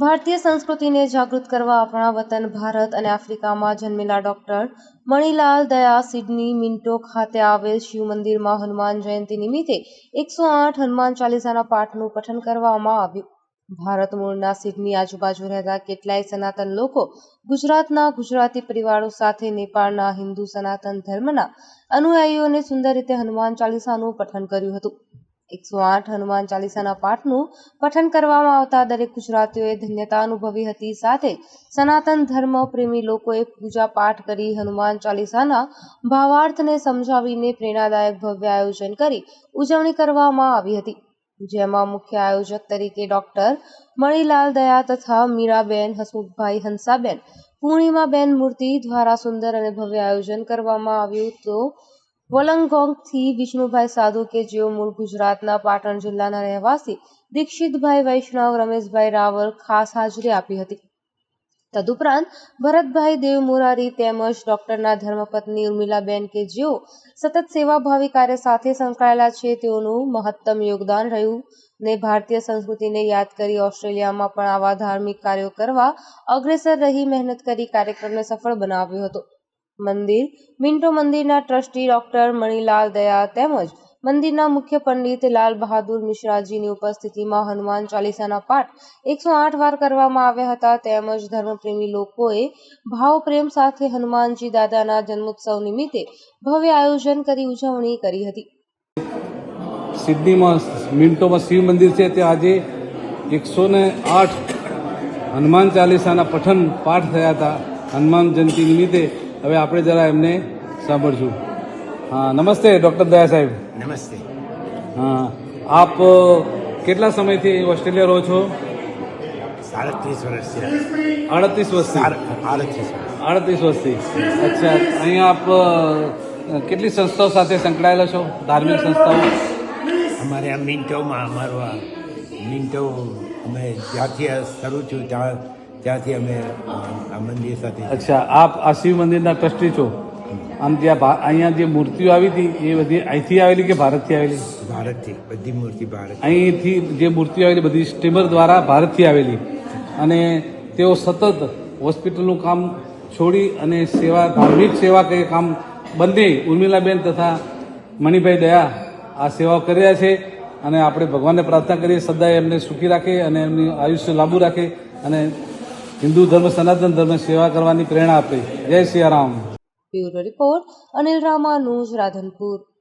ભારતીય સંસ્કૃતિને જાગૃત કરવા આપણા વતન ભારત અને આફ્રિકામાં જન્મેલા ડોક્ટર મણિલાલ દયા સિડની મિન્ટો ખાતે આવેલ શિવ મંદિરમાં હનુમાન જયંતિ નિમિત્તે એકસો આઠ હનુમાન ચાલીસાના પાઠનું પઠન કરવામાં આવ્યું. ભારત મૂળના સિડની આજુબાજુ રહેતા કેટલાય સનાતન લોકો ગુજરાતના ગુજરાતી પરિવારો સાથે નેપાળના હિન્દુ સનાતન ધર્મના અનુયાયીઓને સુંદર રીતે હનુમાન ચાલીસાનું પઠન કર્યું હતું. એકસો આઠ હનુમાન ચાલીસાના પાઠનું પઠન કરવામાં આવતા દરેક ગુજરાતીઓએ ધન્યતા અનુભવી હતી. સાથે સનાતન ધર્મ પ્રેમી લોકોએ પૂજા પાઠ કરી હનુમાન ચાલીસાના ભાવાર્થને સમજાવીને પ્રેરણાદાયક ભવ્ય આયોજન કરી ઉજવણી કરવામાં આવી હતી. જેમાં મુખ્ય આયોજક તરીકે ડોક્ટર મણિલાલ દયા તથા મીરાબેન હસમુખભાઈ હંસાબેન, પૂર્ણિમાબેન મૂર્તિ દ્વારા સુંદર અને ભવ્ય આયોજન કરવામાં આવ્યું. તો વલંગોંગથી વિષ્ણુભાઈ સાધુ કે જેઓ મૂળ ગુજરાતના પાટણ જિલ્લાના રહેવાસી, દીક્ષિતભાઈ વૈષ્ણવ, રમેશભાઈ રાવલ ખાસ હાજરી આપી હતી. તદુપરાંત, ભરતભાઈ દેવ મુરારી તેમજ ડોક્ટરના ધર્મપત્ની ઉર્મિલાબેન કે જેઓ સતત સેવાભાવી કાર્ય સાથે સંકળાયેલા છે, તેઓનું મહત્તમ યોગદાન રહ્યું. ને ભારતીય સંસ્કૃતિને યાદ કરી ઓસ્ટ્રેલિયામાં પણ આવા ધાર્મિક કાર્યો કરવા અગ્રેસર રહી મહેનત કરી કાર્યક્રમને સફળ બનાવ્યો હતો. મંદિર. મિન્ટો મંદિરના ટ્રસ્ટી ડોક્ટર મણિલાલ દયા તેમજ મંદિરના મુખ્ય પંડિત લાલ બહાદુર મિશ્રાજીની ઉપસ્થિતિમાં હનુમાન ચાલીસાના પાઠ એકસો આઠ વાર કરવામાં આવ્યા હતા. તેમજ ધર્મપ્રેમી લોકોએ ભાવપ્રેમ સાથે હનુમાનજી દાદાના જન્મોત્સવ નિમિત્તે ભવ્ય આયોજન કરી ઉજવણી કરી હતી. સિડનીમાં મિન્ટોમાં શિવ મંદિર છે. ત્યાં આજે એકસો ને આઠ હનુમાન ચાલીસાના પઠન પાઠ થયા હતા. હનુમાન જયંતિ નિમિત્તે હવે આપણે જરા એમને સાંભળશું. હા નમસ્તે ડૉક્ટર દયા સાહેબ. નમસ્તે. હા આપ કેટલા સમયથી ઓસ્ટ્રેલિયા રહો છો? સાડત્રીસ વર્ષ છે. આડત્રીસ વર્ષથી? આડત્રીસ આડત્રીસ વર્ષથી. અચ્છા અહીંયા આપ કેટલી સંસ્થાઓ સાથે સંકળાયેલા છો? ધાર્મિક સંસ્થાઓ? અમારે આ મિન્ટોમાં અમારો આ મિન્ટો અમે જ્યાંથી શરૂ છું ત્યાં ત્યાંથી અમે આ મંદિર સાથે અચ્છા આપ આ શિવ મંદિરના ટ્રસ્ટી છો? આમ ત્યાં અહીંયા જે મૂર્તિઓ આવી હતી એ બધી અહીંથી આવેલી કે ભારતથી આવેલી? ભારતથી બધી મૂર્તિ ભારત અહીંથી જે મૂર્તિઓ આવેલી બધી સ્ટીમર દ્વારા ભારતથી આવેલી. અને તેઓ સતત હોસ્પિટલનું કામ છોડી અને સેવા ધાર્મિક સેવા કે કામ બંને ઉર્મિલાબેન તથા મણિભાઈ દયા આ સેવાઓ કરી રહ્યા છે. અને આપણે ભગવાનને પ્રાર્થના કરીએ સદાય એમને સુખી રાખે અને એમની આયુષ્ય લાંબુ રાખે અને હિન્દુ ધર્મ, સનાતન ધર્મ સેવા કરવાની પ્રેરણા આપે. Jai Siyaram bureau report, Anil Ramanuj, Radhanpur.